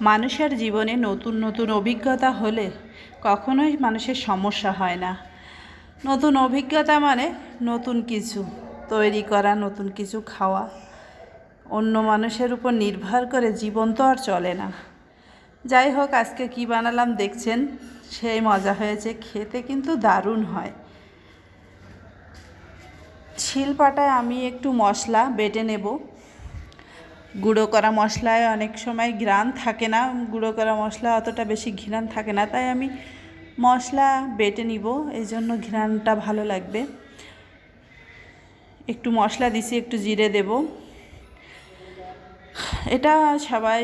মানুষের জীবনে নতুন নতুন অভিজ্ঞতা হলে কখনোই মানুষের সমস্যা হয় না। নতুন অভিজ্ঞতা মানে নতুন কিছু তৈরি করা, নতুন কিছু খাওয়া। অন্য মানুষের উপর নির্ভর করে জীবন তো আর চলে না। যাই হোক, আজকে কি বানালাম দেখছেন? সেই মজা হয়েছে, খেতে কিন্তু দারুণ হয়। শিলপাটায় আমি একটু মশলা বেটে নেব। গুঁড়ো করা মশলায় অনেক সময় ঘ্রাণ থাকে না, গুঁড়ো করা মশলা অতটা বেশি ঘ্রাণ থাকে না, তাই আমি মশলা বেটে নিব, এই জন্য ঘ্রাণটা ভালো লাগবে। একটু মশলা দিছি, একটু জিরে দেব। এটা সবাই,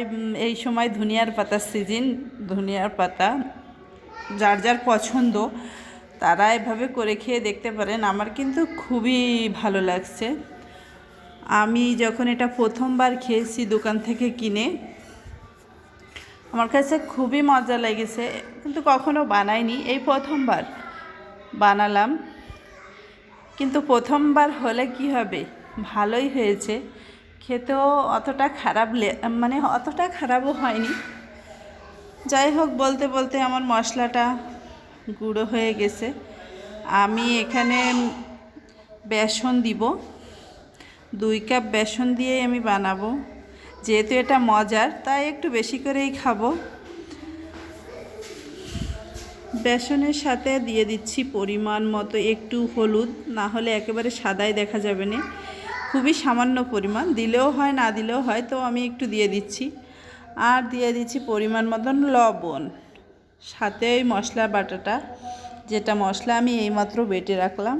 এই সময় ধনিয়ার পাতার সিজন, ধনিয়ার পাতা যার যার পছন্দ, তারা এভাবে করে খেয়ে দেখতে পারেন, আমার কিন্তু খুবই ভালো লাগছে। আমি যখন এটা প্রথমবার খেয়েছি দোকান থেকে কিনে, আমার কাছে খুবই মজা লেগেছে, কিন্তু কখনো বানাইনি। এই প্রথমবার বানালাম, কিন্তু প্রথমবার হলে কি হবে? ভালোই হয়েছে। খেতেও অতটা খারাপ মানে অতটা খারাপও হয়নি। যাই হোক, বলতে বলতে আমার মশলাটা গুঁড়ো হয়ে গেছে। আমি এখানে বেসন দিব। দুই কাপ বেসন দিয়ে আমি বানাবো। যেহেতু এটা মজার, তাই একটু বেশি করেই খাব। বেসনের সাথে দিয়ে দিচ্ছি পরিমাণ মতো একটু হলুদ, না হলে একেবারে সাদাই দেখা যাবে না। খুবই সামান্য পরিমাণ, দিলেও হয়, না দিলেও হয়, তো আমি একটু দিয়ে দিচ্ছি। আর দিয়ে দিচ্ছি পরিমাণ মতন লবণ। সাথে ওই মশলা বাটাটা, যেটা মশলা আমি এইমাত্র বেটে রাখলাম।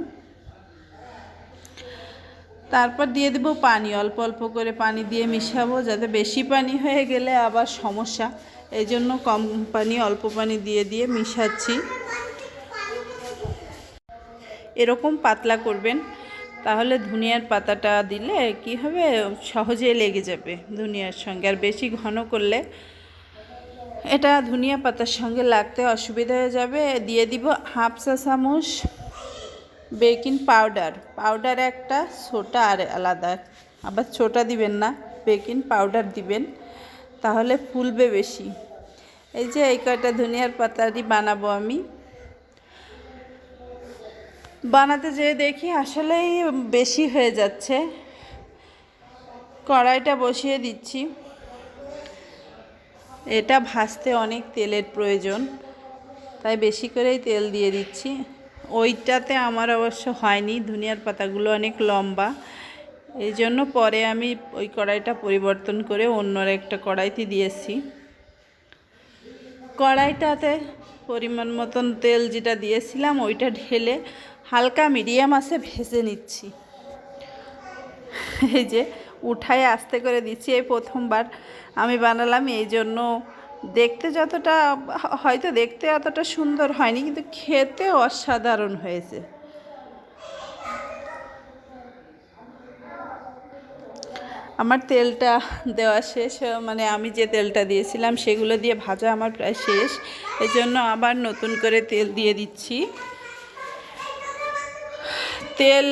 তারপর দিয়ে দেবো পানি। অল্প অল্প করে পানি দিয়ে মিশাবো যাতে বেশি পানি হয়ে গেলে আবার সমস্যা। এই জন্য কম পানি, অল্প পানি দিয়ে দিয়ে মিশাচ্ছি। এরকম পাতলা করবেন, তাহলে ধনিয়ার পাতাটা দিলে কি হবে? সহজে লেগে যাবে ধনিয়ার সঙ্গে। আর বেশি ঘন করলে এটা ধনিয়া পাতার সঙ্গে লাগতে অসুবিধা হয়ে যাবে। দিয়ে দিব হাফ চা চামচ বেকিং পাউডার। পাউডার একটা ছোটা আর আলাদা। আবার ছোটা দিবেন না, বেকিং পাউডার দিবেন, তাহলে ফুলবে বেশি। এই যে এই কয়টা ধনিয়ার পাতারই বানাবো আমি। বানাতে যেয়ে দেখি আসলেই বেশি হয়ে যাচ্ছে। কড়াইটা বসিয়ে দিচ্ছি। এটা ভাজতে অনেক তেলের প্রয়োজন, তাই বেশি করেই তেল দিয়ে দিচ্ছি। ওইটাতে আমার অবশ্য হয়নি, ধনিয়ার পাতাগুলো অনেক লম্বা। এই জন্য পরে আমি ওই কড়াইটা পরিবর্তন করে অন্য একটা কড়াইতে দিয়েছি। কড়াইটাতে পরিমাণ মতন তেল যেটা দিয়েছিলাম, ওইটা ঢেলে হালকা মিডিয়াম আছে ভেজে নিচ্ছি। এই যে উঠায় আস্তে করে দিচ্ছি, এই প্রথমবার আমি বানালাম, এই জন্য দেখতে যতটা, হয়তো দেখতে অতটা সুন্দর হয়নি, কিন্তু খেতে অসাধারণ হয়েছে। আমার তেলটা দেওয়া শেষ মানে আমি যে তেলটা দিয়েছিলাম সেগুলো দিয়ে ভাজা আমার প্রায় শেষ। এই জন্য আবার নতুন করে তেল দিয়ে দিচ্ছি। তেল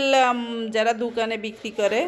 যারা দোকানে বিক্রি করে